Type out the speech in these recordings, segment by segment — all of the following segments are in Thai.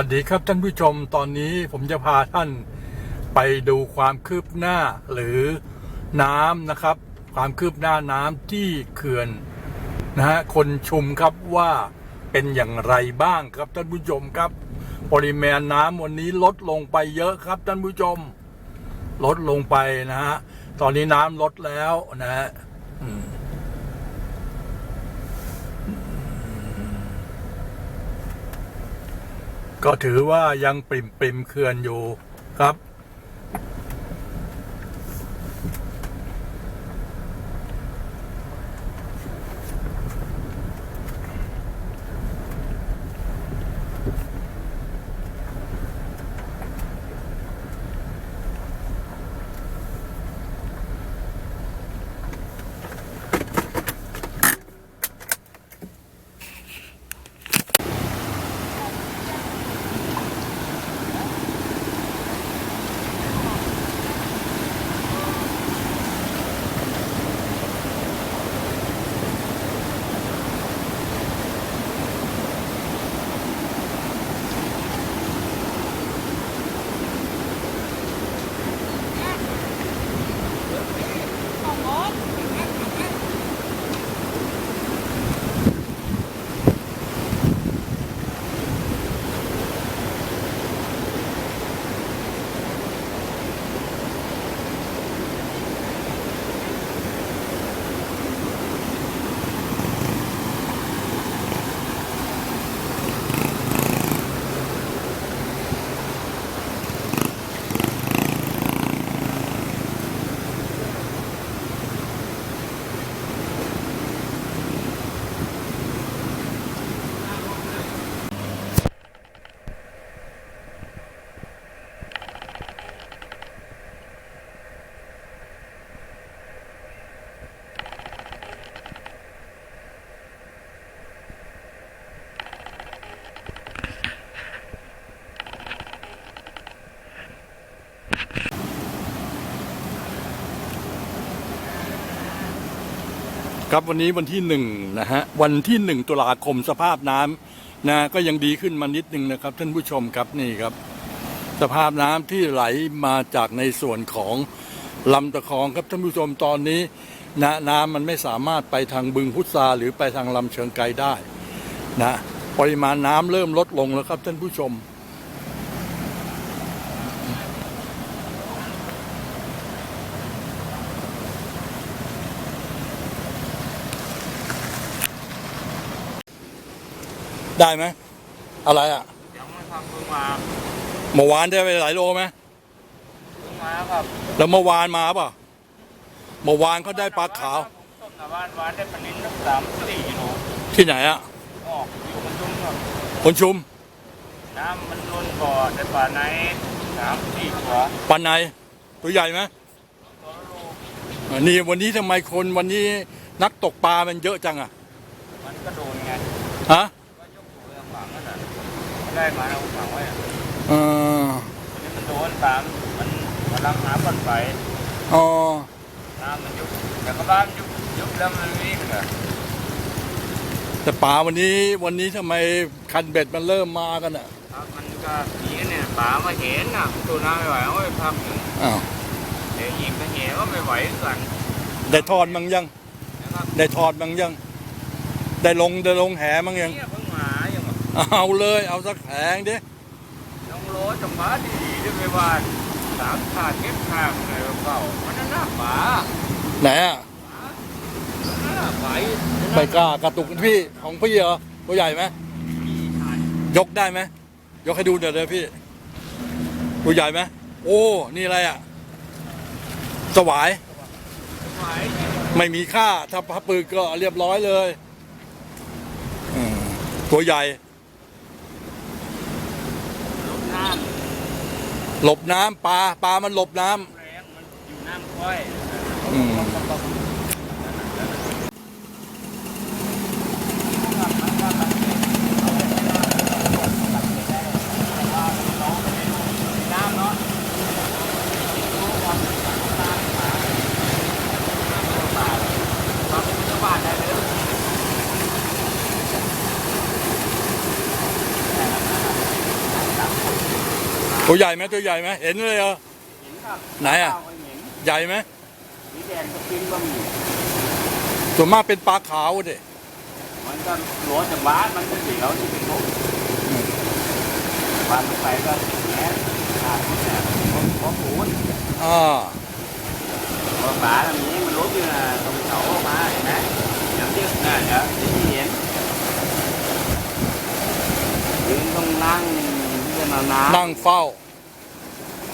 วัสดีครับท่านผู้ชมตอนนี้ผมจะพาท่านไปดูความคืบหน้าหรือน้ำนะครับ ความคืบหน้าน้ำที่เขื่อนนะฮะคนชุมครับว่าเป็นอย่างไรบ้างครับท่านผู้ชมครับ ปริมาณน้ำวันนี้ลดลงไปเยอะครับท่านผู้ชม ลดลงไปนะฮะตอนนี้น้ำลดแล้วนะฮะอืม ก็ถือว่ายังปริมปริมเขื่อนอยู่ครับ ครับวันนี้วันที่หนึ่งนะฮะวันที่หนึ่งตุลาคมสภาพน้ำนะก็ยังดีขึ้นมานิดนึงนะครับ ท่านผู้ชมครับนี่ครับ สภาพน้ำที่ไหลมาจากในส่วนของลำตะคองครับท่านผู้ชมตอนนี้นะน้ำมันไม่สามารถไปทางบึงพุทราหรือไปทางลำเชิงไกรได้นะปริมาณน้ำเริ่มลดลงแล้วครับท่านผู้ชม ได้ไหมอะไรอะยังไม่ทำเพิ่งมาเมื่อวานได้ไปหลายโลไหมเพิ่งมาครับแล้วเมื่อวานมาป่ะเมื่อวานเขาได้ปลาขาวต้มหน้าบ้านวานได้ปลาลิ้นตั้งสามสี่กิโลที่ไหนอะออกอยู่มันชุ่มครับคนชุมน้ำมันล้นบ่อแต่ป่าไหนสามสี่ตัวปันในตัวใหญ่ไหมตัวละโลอ่านี่วันนี้ทำไมคนวันนี้นักตกปลามันเยอะจังอะ มันก็โดนไง ฮะ ก็ยกตัวฝังนั่นน่ะ ไม่ได้มาเอาฝังไว้อะเออทีนี้มันโดนตามมันกำลังหาบอลไฟอ๋อน้ำมันยุบแต่ก็บ้านยุบยุบแล้วมันวิ่งเลยแต่ปลาวันนี้วันนี้ทำไมคันเบ็ดมันเริ่มมากันอะครับมันก็ผีเนี่ยป่ามาเห็นน่ะตัวน้ำไม่ไหวเอาไปพักหนึ่งอ้าวเดี๋ยวหยิบไปเห็นก็ไม่ไหวกันได้ทอดมั้งยังนะครับได้ทอดมั้งยัง ได้ลงได้ลงแหมั้งยัง เนี่ยเพิ่งมาอย่างแบบ เอาเลยเอาสักแหงดิน้องโรสจังหวะดีๆด้วยไปว่าสามขาดเก็บข้างในกระเป๋ามันน่าหน้าป่าไหนอะหน้าไปไม่กล้ากระตุกพี่ของพี่เหรอตัวใหญ่ไหมยกได้ไหมยกให้ดูเดี๋ยวเลยพี่ตัวใหญ่ไหมโอ้นี่อะไรอะสวายไหวไม่มีค่าถ้าพับปืนก็เรียบร้อยเลยอืมตัวใหญ่ น้ หลบน้ำปลาปลามันหลบน้ำำแรงมันอยู่น้ำค่อยอืมตั วใหญ่ไหมตัวใหญ่ไหมเห็นเลยเหรอเห็นครับไหนอะข้าวก็เห็นใหญ่ไหมสีแดงก็กินก็มีส่วนมากเป็นปลาขาวเด็มันก็หลวจากบ้านมันก็เสียวที่เป็นนกบ้านมันไปก็แง่ขาดเนี่ยเพราะปูนอ่าพอป่าทำนี้มันลุกอยู่นะตรงเขาออกมาเห็นไหมอย่างที่น่ะเดี๋ยวที่เห็นยืนต้องนั่ง ที่จะนานๆนั่งเฝ้า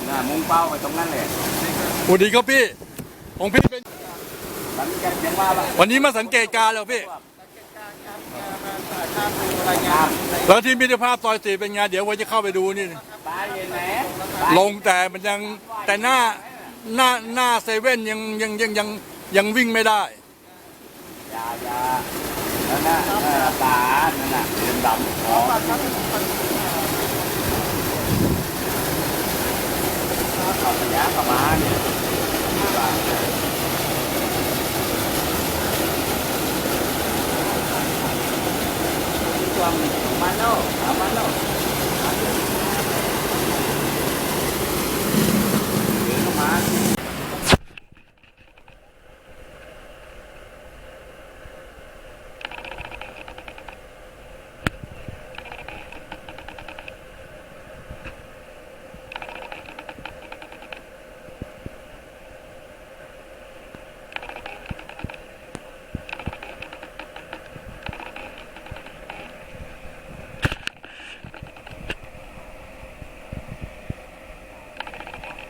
น่ะมุ่งเป้าไปตรงนั้นเลยสวัสดีครับพี่ ของพี่เป็นมันจะยังว่าแบบวันนี้มาสังเกตการณ์เหรอพี่รายงานแล้วที่มิตรภาพซอยสี่เป็นไงเดี๋ยววันจะเข้าไปดูนี่ปลาเห็นไหมลงแต่มันยังแต่หน้าหน้าหน้าเซเว่นยังยังยังยังยังวิ่งไม่ได้ ยายาแล้วน่ะเออปลานั่นน่ะเดินดำอ๋อ เอาไปย่างกับมาเนี่ยช่วามมันเนาะหามันเนาะเดินเข้ามา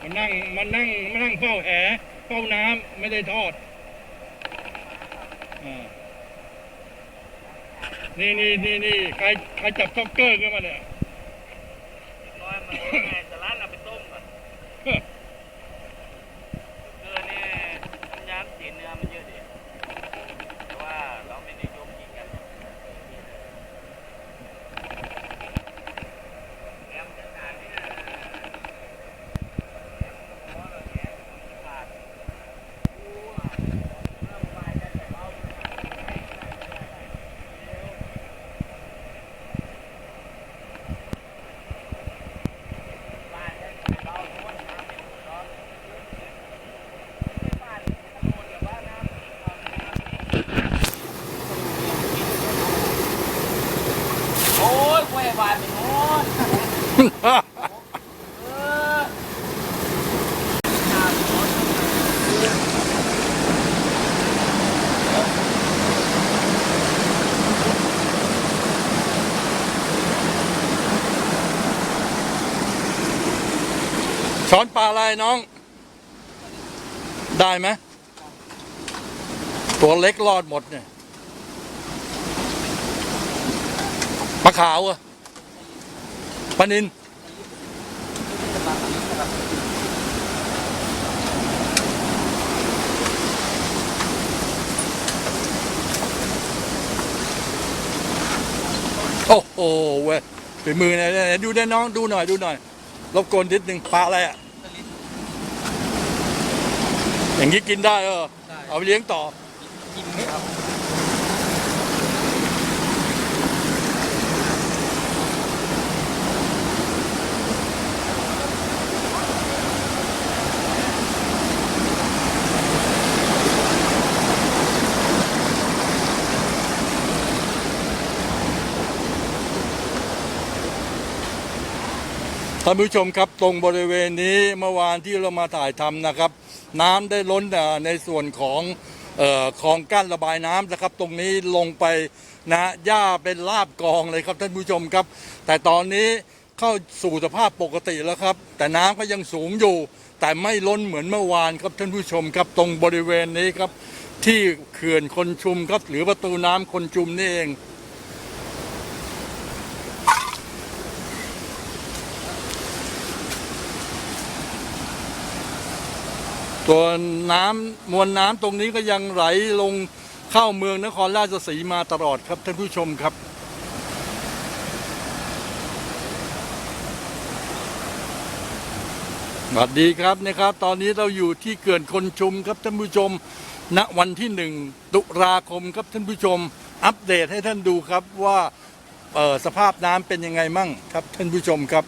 มันนั่งมันนั่งมันนั่งเฝ้าแหเฝ้าน้ำไม่ได้ทอดอนี่นี่นี่นี่ใครใครจับซ็อกเกอร์ขึ้นมาเนี่ย ร้อยมันไงแต่ร้านเราไปต้มก่อนเกลือเนี่ยน้ำยาสีเนื้อมันเยอะดิแต่ว่าเราไม่นิยมกินกันแอมจะทานเนี่ยโอ้ยกล้วยบานเป็นโน้นเออ ช้อนปลาอะไรน้อง ได้ไหมตัวเล็กรอดหมดเนี่ยปลาขาวอะปลานินโอ้โหเว้ยฝีมือเนี่ยเนี่ยดูได้น้องดูหน่อยดูหน่อยรบกวนนิดนึงปลาอะไรอะ อย่างนี้กินได้เออ เอาไปเลี้ยงต่อ กินไหมครับ ท่านผู้ชมครับตรงบริเวณนี้เมื่อวานที่เรามาถ่ายทำนะครับ น้ำได้ล้นในส่วนของออคลองกั้นระบายน้ำนะครับ ตรงนี้ลงไปนะหญ้าเป็นลาบกองเลยครับท่านผู้ชมครับ แต่ตอนนี้เข้าสู่สภาพปกติแล้วครับ แต่น้ำก็ยังสูงอยู่ แต่ไม่ล้นเหมือนเมื่อวานครับท่านผู้ชมครับตรงบริเวณนี้ครับ ที่เขื่อนคนชุมครับหรือประตูน้ำคนชุมนี่เอง ตัวน้ำมวลน้ำตรงนี้ก็ยังไหลลงเข้าเมืองนครราชสีมาตลอดครับท่านผู้ชมครับ สวัสดีครับนะครับ ตอนนี้เราอยู่ที่เขื่อนคนชุมครับท่านผู้ชม ณวันที่หนึ่งตุลาคมครับท่านผู้ชม อัปเดตให้ท่านดูครับว่าสภาพน้ำเป็นยังไงมั่งครับท่านผู้ชมครับ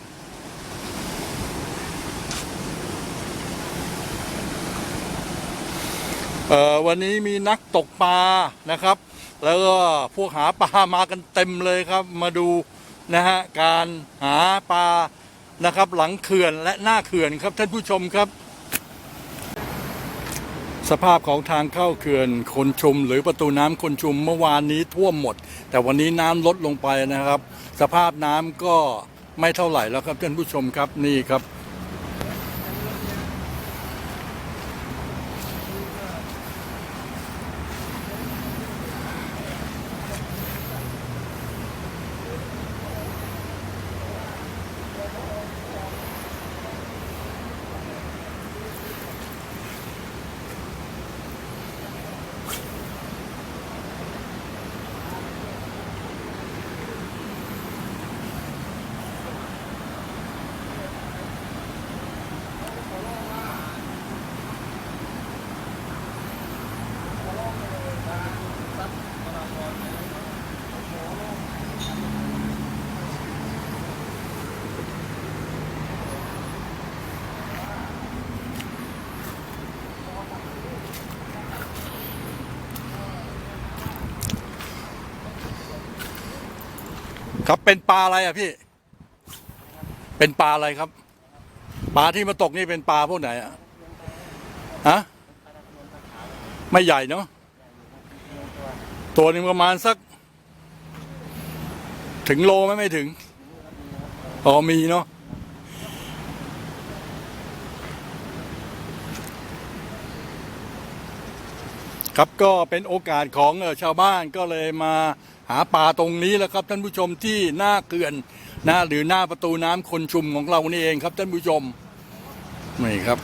เอ่อวันนี้มีนักตกปลานะครับ แล้วก็พวกหาปลามากันเต็มเลยครับ มาดูนะฮะการหาปลานะครับ หลังเขื่อนและหน้าเขื่อนครับท่านผู้ชมครับ สภาพของทางเข้าเขื่อนคนชุม หรือประตูน้ำคนชุมเมื่อวานนี้ท่วมหมด แต่วันนี้น้ำลดลงไปนะครับ สภาพน้ำก็ไม่เท่าไหร่แล้วครับท่านผู้ชมครับนี่ครับ ครับเป็นปลาอะไรอะพี่ เป็นปลาอะไรครับ ปลาที่มาตกนี่เป็นปลาพวกไหนอะฮะไม่ใหญ่เนาะตัวหนึงประมาณสัก ถึงโลไหมไม่ถึงอ๋อมีเนาะครับก็เป็นโอกาสของชาวบ้านก็เลยมา หาปลาตรงนี้แหล้วครับท่านผู้ชมที่หน้าเขื่อนนะหรือหน้าประตูน้ำคนชุมของเรานี่เองครับท่านผู้ชมนี่ครับ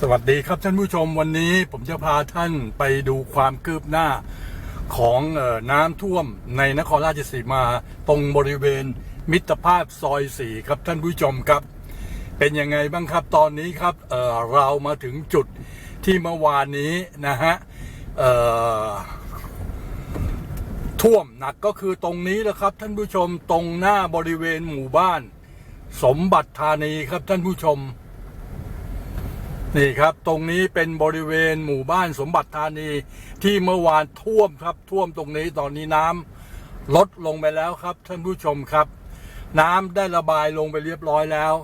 สวัสดีครับท่านผู้ชมวันนี้ผมจะพาท่านไปดูความคืบหน้าของน้ำท่วมในนครราชสีมาตรงบริเวณมิตรภาพซอยสี่ครับท่านผู้ชมครับ เป็นยังไงบ้างครับตอนนี้ครับเออเรามาถึงจุดที่เมื่อวานนี้นะฮะเอ่อท่วมหนักก็คือตรงนี้แหละครับ ท่านผู้ชมตรงหน้าบริเวณหมู่บ้าน สมบัติธานีครับท่านผู้ชม นี่ครับ ตรงนี้เป็นบริเวณหมู่บ้านสมบัติธานีที่เมื่อวานท่วมครับ ท่วมตรงนี้ตอนนี้น้ำลดลงไปแล้วครับ ท่านผู้ชมครับ น้ำได้ระบายลงไปเรียบร้อยแล้ว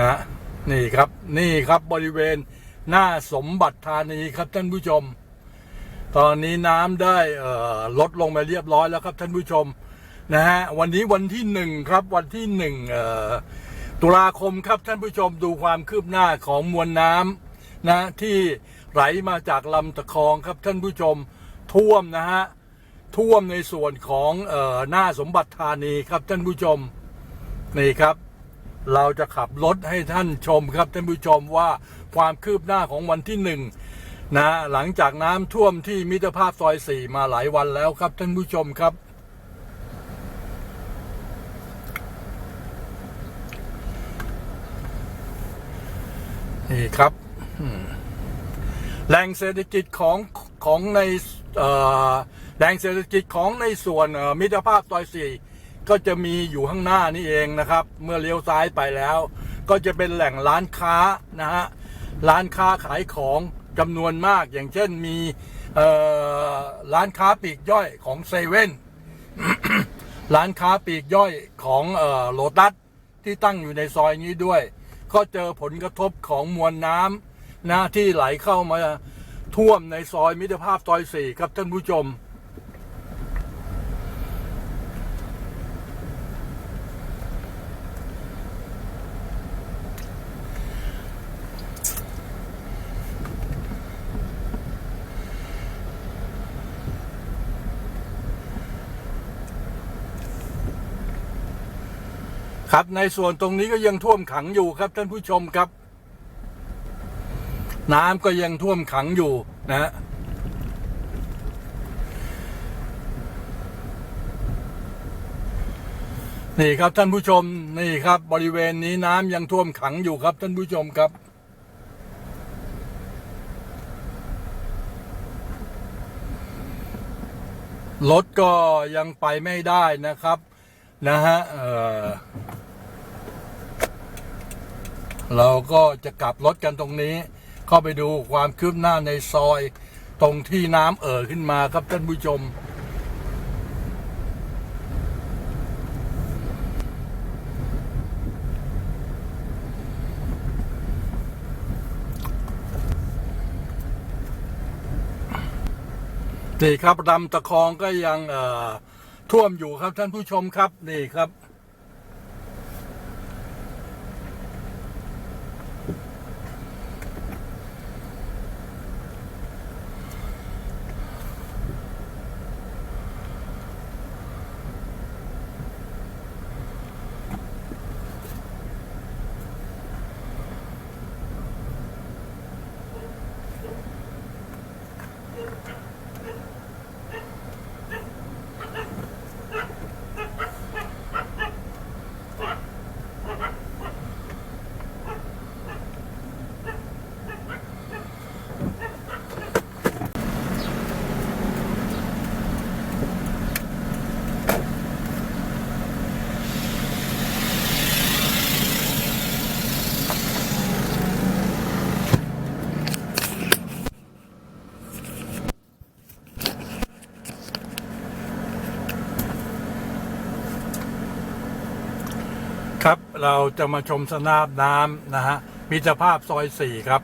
นะนี่ครับนี่ครับบริเวณหน้าสมบัติธานีครับท่านผู้ชม ตอนนี้น้ำได้เลดลงไปเรียบร้อยแล้วครับท่านผู้ชมนะฮะวันนี้วันที่หนึ่งครับวันที่หนึ่งเอ่อ ตุลาคมครับท่านผู้ชมดูความคืบหน้าของมวลน้ำนะที่ไหลมาจากลำตะคองครับท่านผู้ชมท่วมนะฮะท่วมในส่วนของเอ่อหน้าสมบัติธานีครับท่านผู้ชมนี่ครับ เราจะขับรถให้ท่านชมครับท่านผู้ชมว่าความคืบหน้าของวันที่หนึ่งนะหลังจากน้ำท่วมที่มิตรภาพซอยสี่มาหลายวันแล้วครับท่านผู้ชมครับ นี่ครับแหล่งเศรษฐกิจของของในแหล่งเศรษฐกิจของในส่วนมิตรภาพซอยสี่ก็จะมีอยู่ข้างหน้านี่เองนะครับ เมื่อเลี้ยวซ้ายไปแล้ว ก็จะเป็นแหล่งร้านค้านะฮะร้านค้าขายของจำนวนมากอย่างเช่นมีร้านค้าปีกย่อยของเซเว่นร้านค้าปีกย่อยของโลตัสที่ตั้งอยู่ในซอยนี้ด้วย ก็เจอผลกระทบของมวลน้ำนะที่ไหลเข้ามาท่วมในซอยมิตรภาพซอยสี่ครับท่านผู้ชม ครับในส่วนตรงนี้ก็ยังท่วมขังอยู่ครับท่านผู้ชมครับ น้ำก็ยังท่วมขังอยู่นะฮะนี่ครับท่านผู้ชมนี่ครับ บริเวณนี้น้ำยังท่วมขังอยู่ครับท่านผู้ชมครับ รถก็ยังไปไม่ได้นะครับ นะฮะเอ่อ เราก็จะกลับรถกันตรงนี้ เข้าไปดูความคืบหน้าในซอย ตรงที่น้ำเอ่อขึ้นมาครับท่านผู้ชม นี่ครับลำตะคองก็ยังท่วมอยู่ครับท่านผู้ชมครับนี่ครับ เราจะมาชมสนามน้ำนะฮะมิตรภาพซอยสี่ครับ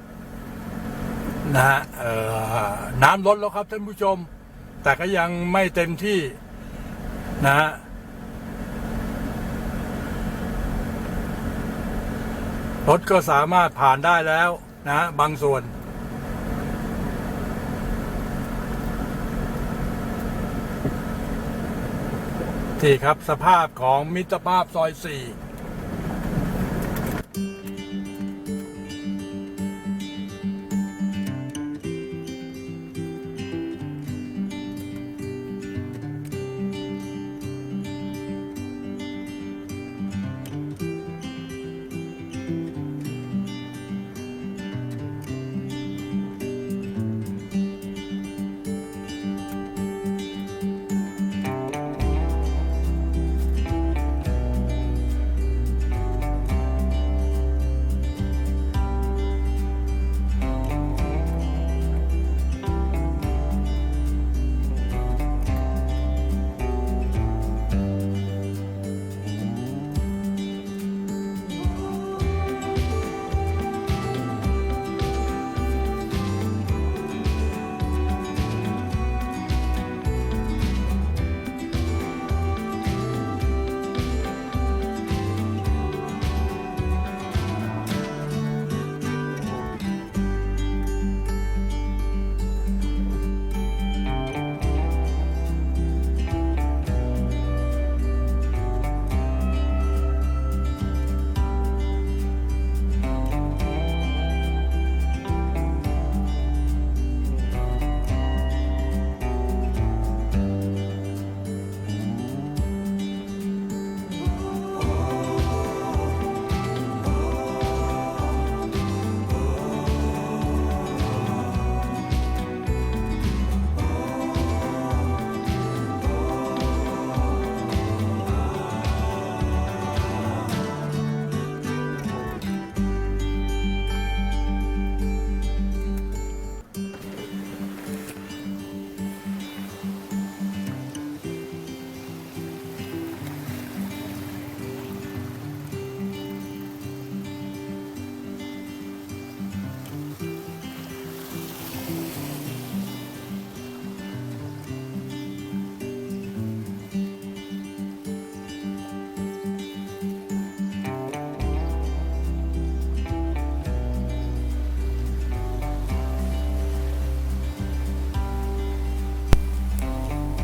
นะฮะเอ่อน้ำลดแล้วครับท่านผู้ชม แต่ก็ยังไม่เต็มที่นะฮะรถก็สามารถผ่านได้แล้วนะฮะบางส่วน ที่ครับสภาพของมิตรภาพซอยสี่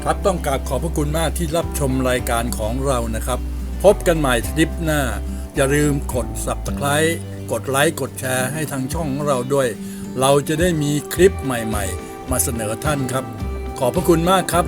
ครับต้องกราบขอบพระคุณมากที่รับชมรายการของเรานะครับ พบกันใหม่ทริปหน้า อย่าลืมกด subscribe กดไลค์กดแชร์ให้ทางช่องของเราด้วย เราจะได้มีคลิปใหม่ๆ มาเสนอท่านครับ ขอบพระคุณมากครับ